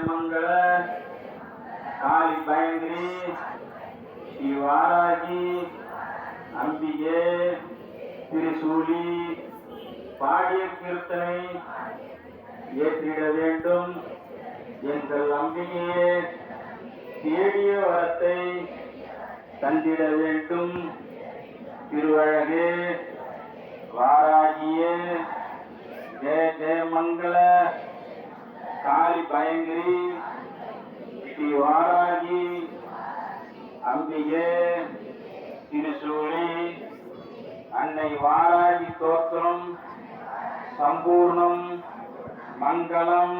ஜெயமங்கள காளி பயங்கரி ஸ்ரீ வாராகி அம்பிகே திரிசூலி பாடிய கீர்த்தனை ஏற்றிட வேண்டும். எங்கள் அம்பிகையே தேடிய வரத்தை தந்திட வேண்டும். திருவழகே வாராகியே ஜெய ஜெயமங்கள காளி பயங்கிரி ஸ்ரீ வாராகி அம்பிகே திருசூழி அன்னை வாராகி தோத்திரம் சம்பூர்ணம் மங்களம்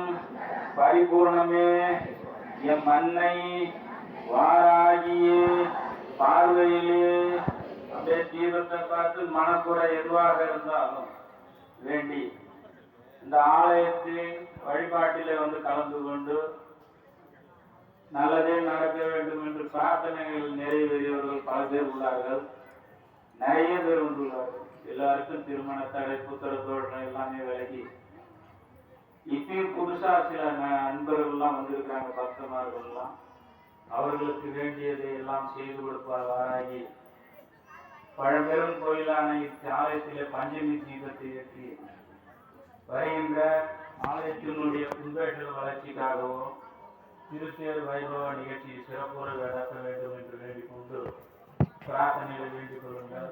பரிபூர்ணமே. எம் அன்னை வாராகியே பார்வையிலே. அப்படியே தீபத்தை பார்த்து மனக்குறை எதுவாக இருந்தாலும் வேண்டி இந்த ஆலயத்தின் வழிபாட்டிலே வந்து கலந்து கொண்டு நல்லதே நடக்க வேண்டும் என்று பிரார்த்தனைகள் நிறைவேறியவர்கள் பல பேர் உள்ளார்கள். நிறைய பேர் வந்துள்ளார்கள். எல்லாருக்கும் திருமண தடை புத்தர எல்லாமே விலகி. இப்பயும் புதுசா சில நண்பர்கள்லாம் நண்பர்கள் எல்லாம் வந்திருக்காங்க பக்தமார்கள்லாம். அவர்களுக்கு வேண்டியதை எல்லாம் செய்து கொடுப்பார் வாராகி பழம்பெரும் கோயிலான இச்சாலயத்திலே பஞ்சமி தீபத்தை ஏற்றி வருகின்ற ஆலயத்தினுடைய கும்பேற்றல் வளர்ச்சிக்காகவும் திருத்தேர் வைபவ நிகழ்ச்சி சிறப்புற நடத்த வேண்டும் என்று வேண்டிக் கொண்டு பிரார்த்தனையில் வேண்டிக் கொள்ளுங்கள்.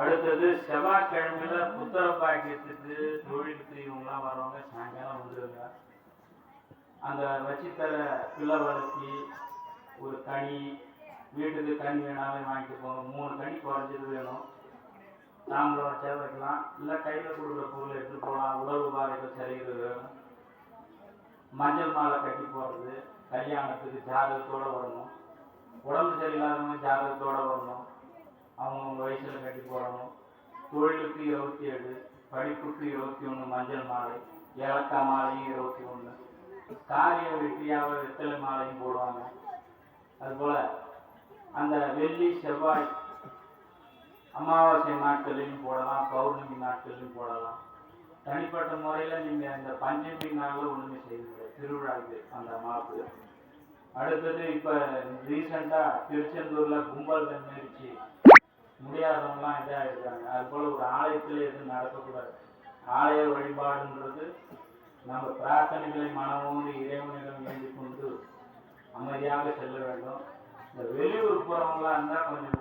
அடுத்தது செவ்வாய்க்கிழமையில புத்தக பாக்கியத்துக்கு தொழிலுக்கு இவங்கெல்லாம் வரவங்க. சாயங்காலம் வந்துருங்க அந்த வச்சித்தர பிள்ளை வளர்த்தி ஒரு கனி வீட்டுக்கு கனி வேணாலும் வாங்கிட்டு போங்க. மூணு கனி குறைஞ்சது வேணும். நாமளோட வச்சா இல்லை கையில் கொடுக்குற பொருள் எடுத்து போகலாம் உடல் உபாதைகள் சரிகிறது மஞ்சள் மாலை கட்டி போடுறது கல்யாணத்துக்கு ஜாதகத்தோடு வரணும். உடம்பு சரியில்லாதவங்க ஜாதகத்தோடு வரணும். அவங்கவுங்க வயசுல கட்டி போடணும். தொழிலுக்கு இருபத்தி ஏழு படிப்புக்கு இருபத்தி ஒன்று மஞ்சள் மாலை ஏலக்காய் மாலையும் இருபத்தி ஒன்று காரிய வெற்றியாக வெத்தலை மாலையும் போடுவாங்க. அதுபோல் அந்த வெள்ளி செவ்வாய் அமாவாசை நாட்களிலும் போடலாம் பௌர்ணமி நாட்களிலும் போடலாம். தனிப்பட்ட முறையில் நீங்கள் இந்த பஞ்சமி நாளில் ஒன்றுமே செய்ய முடியாது. திருவிழாக்கு அந்த மாப்பு. அடுத்தது இப்போ ரீசெண்டாக திருச்செந்தூரில் கும்பல் நெரிச்சு முடியாதவங்களாம் இதாக இருக்காங்க அது போல் ஒரு ஆலயத்தில் எதுவும் நடக்கக்கூடாது. ஆலய வழிபாடுன்றது நம்ம பிரார்த்தனைகளை மனமோடு இறைவனிடம் வேண்டிக் கொண்டு அமைதியாக செல்ல வேண்டும். இந்த வெளியூர் போகிறவங்களாக இருந்தால் கொஞ்சம்